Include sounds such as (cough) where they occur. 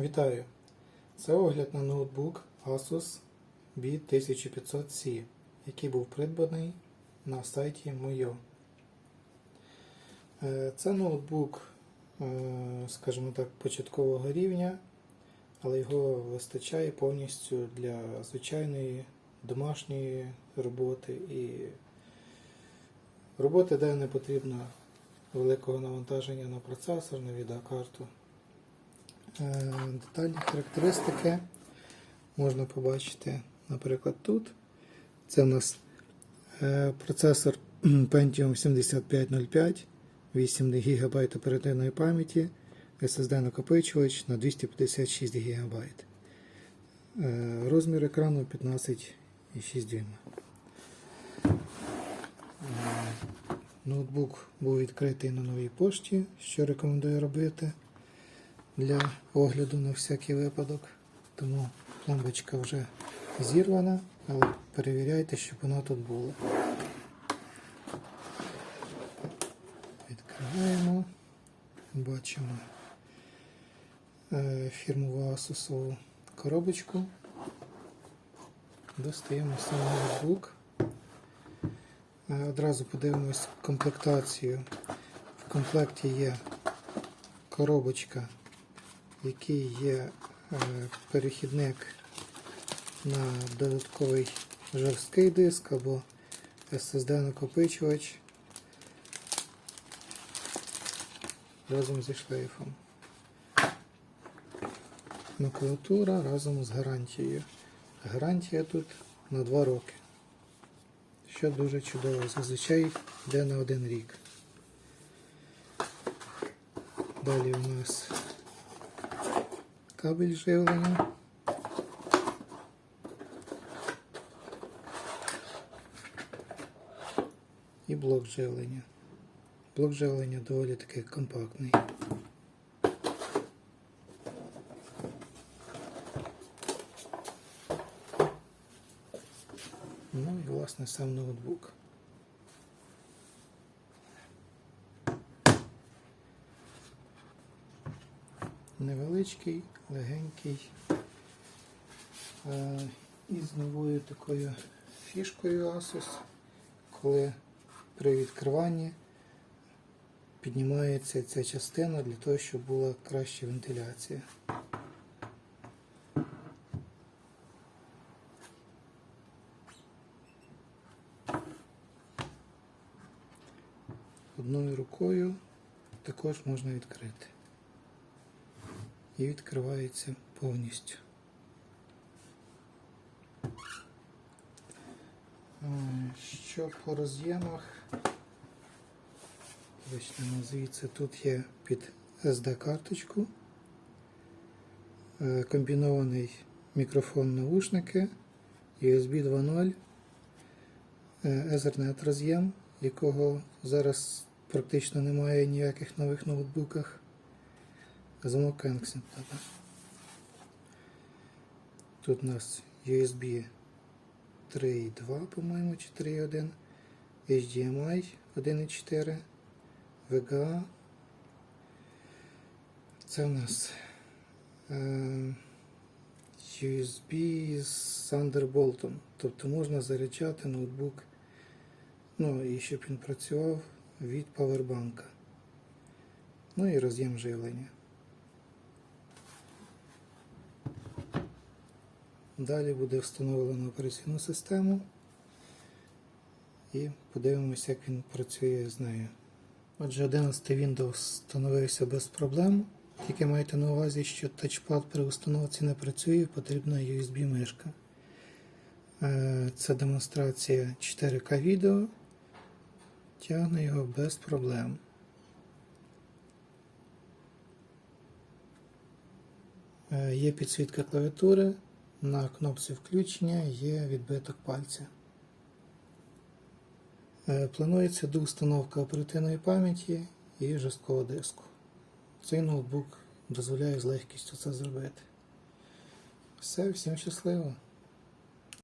Вітаю! Це огляд на ноутбук Asus B1500C, який був придбаний на сайті Moyo. Е, Це ноутбук, е, скажімо так, початкового рівня, але його вистачає повністю для звичайної домашньої роботи і роботи, де не потрібно великого навантаження на процесор, на відеокарту. Е, Детальні характеристики можна побачити, наприклад, тут. Це у нас е, процесор (clears throat) Pentium 7505, 8 ГБ оперативної пам'яті, SSD накопичувач на 256 ГБ. Е, Розмір екрану 15,6 дюйма. Ноутбук був відкритий на новій пошті, що рекомендую робити для огляду на всякий випадок. Тому пломбочка вже зірвана, але перевіряйте, щоб вона тут була. Відкриваємо, бачимо е, фірмову Asusову коробочку. Достаємо сам ноутбук. Е, Одразу подивимось комплектацію. В комплекті є коробочка який є е, перехідник на додатковий жорсткий диск або SSD накопичувач разом зі шлейфом. Макулатура разом з гарантією. Гарантія тут на 2 роки. Що дуже чудово, зазвичай йде на один рік. Далі у нас кабель живлення. І блок живлення. Блок живлення доволі таки компактний. Ну і власне сам ноутбук. невеличкий, легенький. Е, І з новою такою фішкою Asus, коли при відкриванні піднімається ця частина для того, щоб була краща вентиляція. Одною рукою також можна відкрити і відкривається повністю. Що по роз'ємах? Почнемо звідси. Тут є під SD-карточку, е, комбінований мікрофон наушники, USB 2.0, е, Ethernet роз'єм, якого зараз практично немає ніяких нових ноутбуках. Замок Кенксен. Тут у нас USB 3.2, по-моєму, чи 3.1, HDMI 1.4, VGA. Це у нас е, USB з Thunderbolt. Тобто можна заряджати ноутбук, ну і щоб він працював від павербанка. Ну і роз'єм живлення. Далі буде встановлено операційну систему і подивимося, як він працює з нею. Отже, 11 Windows встановився без проблем. Тільки майте на увазі, що тачпад при установці не працює, потрібна USB-мишка. Е, Це демонстрація 4К відео. Тягне його без проблем. Е, Є підсвітка клавіатури. На кнопці включення є відбиток пальця. Е, Планується доустановка оперативної пам'яті і жорсткого диску. Цей ноутбук дозволяє з легкістю це зробити. Все, всім щасливо!